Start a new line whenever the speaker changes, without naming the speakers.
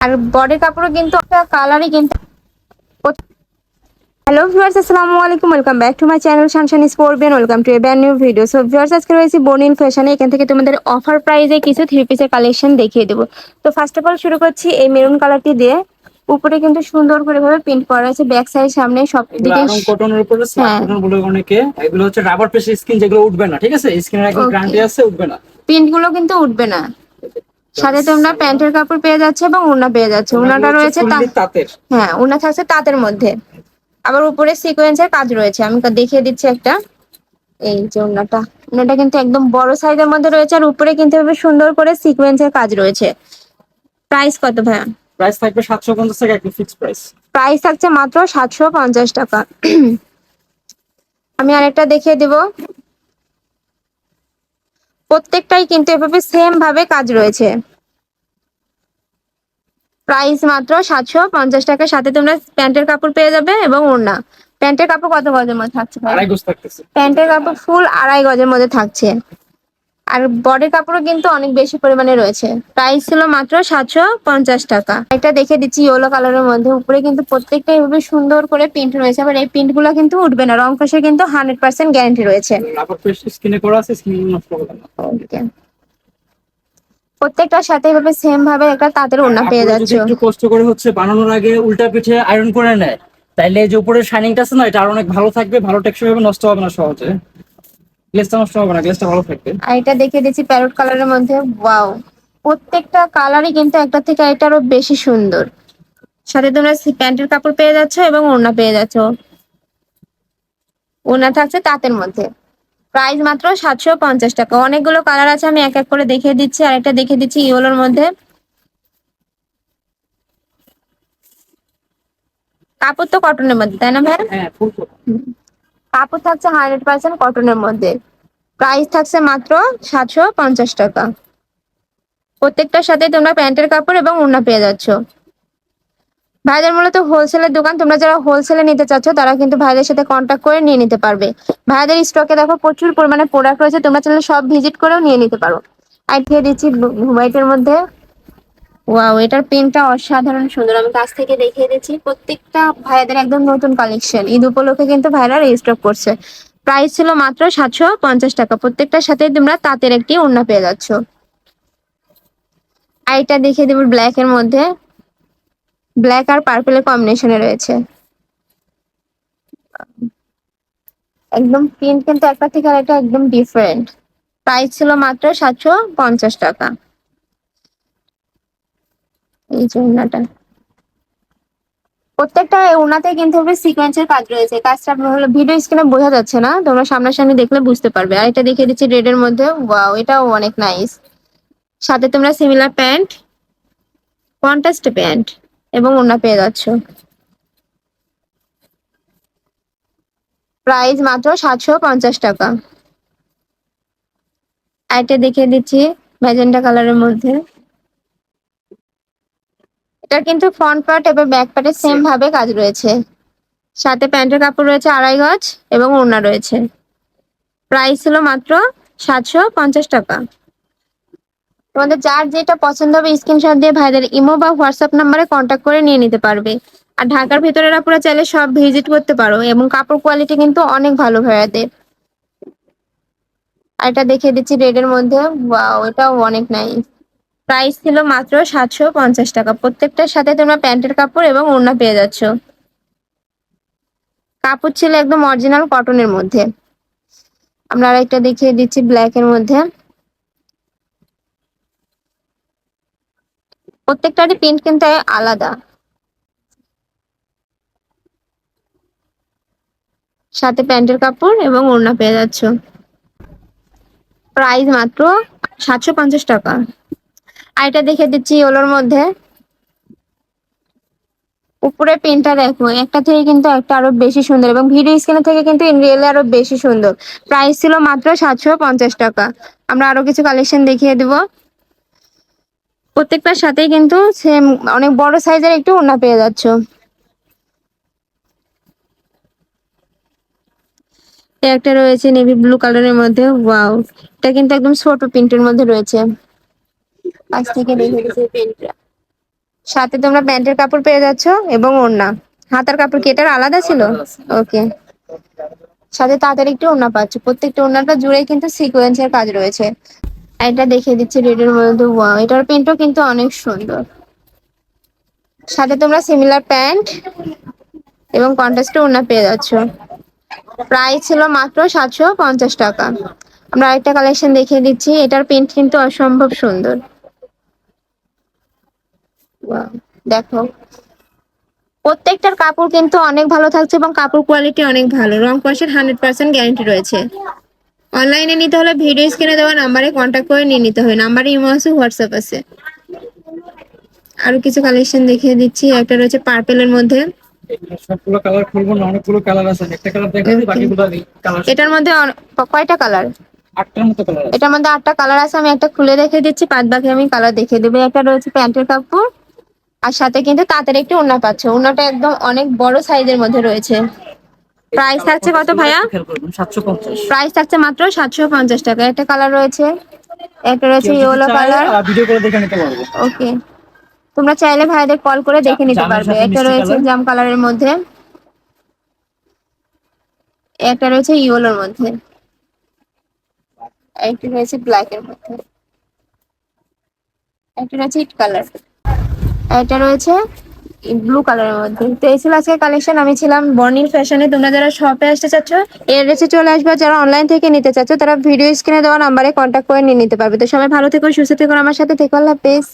আর বডির কাপড়ও কিন্তু কালারই কিন্তু হ্যালো ভিউয়ার্স আসসালামু আলাইকুম welcome back to my channel শানশান স্পোর্টবেন welcome to a brand new video so viewers আজকে রয়েছে বর্নিল ফ্যাশনে এখান থেকে তোমাদের অফার প্রাইজে কিছু থ্রি পিসের কালেকশন দেখিয়ে দেবো। তো ফার্স্ট অফ অল শুরু করছি এই মেরুন কালারটি দিয়ে। উপরে কিন্তু সুন্দর করে ভাবে প্রিন্ট করা আছে ব্যাক সাইড সামনে সব দিকে
কটনের উপরে স্মার্ট
হ্যাঁ।
কটন বলে অনেকে। এগুলো হচ্ছে রাবার পেস্ট স্কিন যেগুলো উঠবে না ঠিক আছে? স্কিনের একদম গ্যারান্টি আছে উঠবে না।
প্রিন্টগুলো কিন্তু উঠবে না। সাথে তোমরা প্যান্টের কাপড় পেয়ে যাচ্ছে এবং ওড়না পেয়ে যাচ্ছে।
এগুলো
রয়েছে
তাঁতের।
হ্যাঁ ওড়না থাকছে তাঁতের মধ্যে। আবার উপরে সিকোয়েন্সের কাজ রয়েছে। আমি তা দেখিয়ে দিচ্ছি একটা। এই যে ওড়নাটা। ওড়নাটা কিন্তু একদম বড় সাইজের মধ্যে রয়েছে আর উপরে কিন্তু এভাবে সুন্দর করে সিকোয়েন্সের কাজ রয়েছে। প্রাইস কত ভাইয়া?
প্রাইস থাকবে সাতশো পঞ্চাশ টাকা একদম ফিক্স প্রাইস
প্রাইস থাকছে মাত্র সাতশো পঞ্চাশ টাকা। আমি আরেকটা দেখিয়ে দিব। প্রত্যেকটাই কিন্তু এভাবে সেম ভাবে কাজ রয়েছে। প্রাইস মাত্র সাতশো পঞ্চাশ টাকার সাথে তোমরা প্যান্টের কাপড় পেয়ে যাবে এবং ওড়না। প্যান্টের কাপড় কত গজের মধ্যে থাকছে প্যান্টের কাপড় ফুল আড়াই গজের মধ্যে থাকছে। আর বডির কাপড়ও কিন্তু অনেক বেশি পরিমাণে রয়েছে। প্রাইস ছিল মাত্র সাতশো পঞ্চাশ টাকা। এটা দেখে দিচ্ছি ইয়েলো কালারের মধ্যে। উপরে কিন্তু প্রত্যেকটা এভাবে সুন্দর করে প্রিন্ট রয়েছে। আবার এই প্রিন্টগুলো কিন্তু উঠবে না। রং কষে কিন্তু হান্ড্রেড পার্সেন্ট গ্যারান্টি রয়েছে. প্রত্যেকটার সাথে এভাবে সেম ভাবে একটা তাঁতের ওড়না পেয়ে যাচ্ছে।
একটু কষ্ট করে হচ্ছে বানানোর আগে উল্টা পিঠে আয়রন করে নেয় তাইলে যে উপরের শাইনিংটা আছে না এটা আর অনেক ভালো থাকবে ভালো টেকসই হবে নষ্ট হবে না সহজে। গ্লেসটা নষ্ট হবে না গ্লেসটা ভালো থাকবে।
আর এটা দেখে দিচ্ছি প্যারট কালারের মধ্যে। ওয়াও প্রত্যেকটা কালারই কিন্তু একটা থেকে এটা আরও বেশি সুন্দর। সাথে তোমরা প্যান্টের কাপড় পেয়ে যাচ্ছ এবং ওড়না পেয়ে যাচ্ছ। ওড়না থাকছে তাঁতের মধ্যে। প্রাইস মাত্র সাতশো পঞ্চাশ টাকা। অনেকগুলো কালার আছে আমি এক এক করে দেখিয়ে দিচ্ছি। আর একটা দেখিয়ে দিচ্ছি ইয়েলোর মধ্যে। কাপড় তো কটনের মধ্যে তাই না ভাই?
হ্যাঁ
কাপড় থাকছে হান্ড্রেড পার্সেন্ট কটনের মধ্যে। প্রাইস থাকছে মাত্র সাতশো পঞ্চাশ টাকা। প্রত্যেকটার সাথে তোমরা প্যান্টের কাপড় এবং ওড়না পেয়ে যাচ্ছ। ভাইদের মূলত হোলসেলের দোকান। তোমরা যারা হোলসেলে নিতে চাচ্ছ, তারা কিন্তু ভাইদের সাথে কন্ট্যাক্ট করে নিয়ে নিতে পারবে। ভাইদের স্টকে দেখো প্রচুর পরিমাণে প্রোডাক্ট রয়েছে। তোমরা চাইলে সব ভিজিট করেও নিয়ে নিতে পারো। আর দিয়ে দিচ্ছি হোয়াইটের মধ্যে। ওয়াও এটার পেনটা অসাধারণ সুন্দর। আমি কাছ থেকে দেখিয়ে দিচ্ছি। প্রত্যেকটা ভাইয়াদের একদম নতুন কালেকশন ঈদ উপলক্ষে কিন্তু ভাইরা রেজিস্টার করছে। প্রাইস ছিল মাত্র সাতশো পঞ্চাশ টাকা। প্রত্যেকটার সাথে তোমরা তাঁতের একটি ওড়না পেয়ে যাচ্ছ। আর এটা দেখিয়ে দেবো ব্ল্যাক এর মধ্যে। ব্ল্যাক আর পার্পেলের কম্বিনেশনে রয়েছে। একদম প্রিন্ট কিন্তু একটা থেকে আরেকটা একদম ডিফারেন্ট প্রাইস ছিল মাত্র সাতশো পঞ্চাশ টাকা। এই যে ওড়নাটা প্রত্যেকটা ওনাতে কিন্তু সিকোয়েন্সের কাজ রয়েছে। কাজটা হলো ভিডিও স্ক্রিনে বোঝা যাচ্ছে না, তোমরা সামনাসামনি দেখলে বুঝতে পারবে। আর এটা দেখিয়ে দিচ্ছি রেড এর মধ্যে। ওয়াও এটাও অনেক নাইস সাথে তোমরা সিমিলার প্যান্ট কন্ট্রাস্ট প্যান্ট এবং ওড়না পেয়ে যাচ্ছ। প্রাইস মাত্র সাতশো পঞ্চাশ টাকা। এটা দেখিয়ে দিচ্ছি ম্যাজেন্টা কালারের মধ্যে। এটা কিন্তু ফ্রন্ট পার্ট এবং ব্যাক পার্টে সেম ভাবে কাজ রয়েছে। সাথে প্যান্টের কাপড় রয়েছে আড়াই গজ এবং ওড়না রয়েছে। প্রাইস ছিল মাত্র সাতশো পঞ্চাশ টাকা। তোমাদের যার যেটা পছন্দ হবে স্ক্রিনশট দিয়ে ভাইদের ইমো বা হোয়াটসঅ্যাপ নাম্বারে কন্ট্যাক্ট করে নিয়ে নিতে পারবে। আর ঢাকার ভিতরের আপুরা চাইলে সব ভিজিট করতে পারো এবং কাপড় কোয়ালিটি কিন্তু অনেক ভালো ভাইয়াদের। আর এটা দেখিয়ে দিচ্ছি রেডের মধ্যে। ওয়াও এটাও অনেক নাইস প্রাইস ছিল মাত্র সাতশো পঞ্চাশ টাকা। প্রত্যেকটার সাথে তোমরা প্যান্টের কাপড় এবং ওড়না পেয়ে যাচ্ছ। কাপড় ছিল একদম অরিজিনাল কটনের মধ্যে। আমরা আরেকটা দেখিয়ে দিচ্ছি ব্ল্যাক এর মধ্যে। প্রত্যেকটারই প্রিন্ট কিন্তু আলাদা। সাথে প্যান্টের কাপড় এবং ওড়না পেয়ে যাচ্ছ। প্রাইস মাত্র সাতশো পঞ্চাশ টাকা। আর এটা দেখে দিচ্ছি ওলোর মধ্যে। উপরে পেনটা দেখো, একটা থেকে কিন্তু একটা আরও বেশি সুন্দর এবং ভিডিও স্ক্রিনে থেকে কিন্তু রিয়েলে আরও বেশি সুন্দর। প্রাইস ছিল মাত্র সাতশো পঞ্চাশ টাকা। আমরা আরও কিছু কালেকশন দেখিয়ে দিব। প্রত্যেকটার সাথেই কিন্তু সেম অনেক বড় সাইজের একটু ওনা পেয়ে যাচ্ছ। একটা রয়েছে নেভি ব্লু কালারের মধ্যে ওয়াও এটা কিন্তু একদম ছোট প্রিন্টের মধ্যে রয়েছে। কাছ থেকে দেখে দিচ্ছি প্রিন্টটা সাথে তোমরা প্যান্টের কাপড় পেয়ে যাচ্ছ এবং ওড়না। হাতার কাপড় কি এটার আলাদা ছিল? ওকে। সাথে তাড়াতাড়ি একটু ওড়না পাচ্ছ। প্রত্যেকটা ওড়নাটা জুড়ে কিন্তু সিকোয়েন্সের কাজ রয়েছে। এটা দেখিয়ে দিচ্ছি রেডের মধ্যে। ওয়াও এটার প্যান্টও কিন্তু অনেক সুন্দর। সাথে তোমরা সিমিলার প্যান্ট এবং কন্ট্রাস্টে ওড়না পেয়ে যাচ্ছ। প্রাইস ছিল মাত্র সাতশো পঞ্চাশ টাকা। আমরা আরেকটা কালেকশন দেখিয়ে দিচ্ছি। এটার প্রিন্ট কিন্তু অসম্ভব সুন্দর। দেখো। প্রত্যেকটার কাপড় কিন্তু অনেক ভালো থাকছে এবং কাপড় কোয়ালিটি অনেক ভালো। রং কষের হান্ড্রেড পার্সেন্ট গ্যারান্টি রয়েছে। অনলাইনে নিতে হলে ভিডিও স্ক্রিনে দেওয়া নাম্বারে কন্ট্যাক্ট করে নিয়ে নিতে হবে। নাম্বারে ইমো আছে হোয়াটসঅ্যাপ আছে। আরও কিছু কালেকশন দেখিয়ে দিচ্ছি। একটা রয়েছে পার্পেলের মধ্যে।
সবগুলো কালার খুলবো না অনেকগুলো কালার আছে। একটা কালার দেখাচ্ছি
Okay.
বাকিগুলো কালার
এটার মধ্যে কয়টা কালার
আটটার মতো কালার
এটার মধ্যে আটটা কালার আছে আমি একটা খুলে রেখে দিচ্ছি। বাদ বাকি আমি কালার দেখিয়ে দেবো। একটা রয়েছে প্যান্টের কাপড়। আর সাথে কিন্তু তাঁতের একটি ওড়না পাচ্ছে। ওড়নাটা একদম অনেক বড় সাইজের মধ্যে রয়েছে। প্রাইস থাকছে কত ভাইয়া? প্রাইস থাকছে মাত্র সাতশো পঞ্চাশ টাকা। একটা কালার রয়েছে। একটা রয়েছে ইয়েলো কালার
ভিডিও করে দেখে নিতে পারব।
ওকে তোমরা চাইলে ভাইদের কল করে দেখে নিতে পারবে। একটা রয়েছে জাম কালারের মধ্যে। একটা রয়েছে ইয়েলোর মধ্যে। একটা রয়েছে ব্ল্যাক এর মধ্যে। একটা রয়েছে ইট কালার একটা রয়েছে ব্লু কালারের মধ্যে। তো এই ছিল আজকে কালেকশন আমি ছিলাম বর্নিল ফ্যাশনে তোমরা যারা শপে আসতে চাচ্ছ, এর রেসে চলে আসবে। যারা অনলাইন থেকে নিতে চাচ্ছ, তারা ভিডিও স্ক্রিনে দেওয়া নাম্বারে কন্ট্যাক্ট করে নিয়ে নিতে পারবে। তো সবাই ভালো থেকো, সুস্থ থেকো আমার সাথে থেকো। আল্লাহ হাফেজ।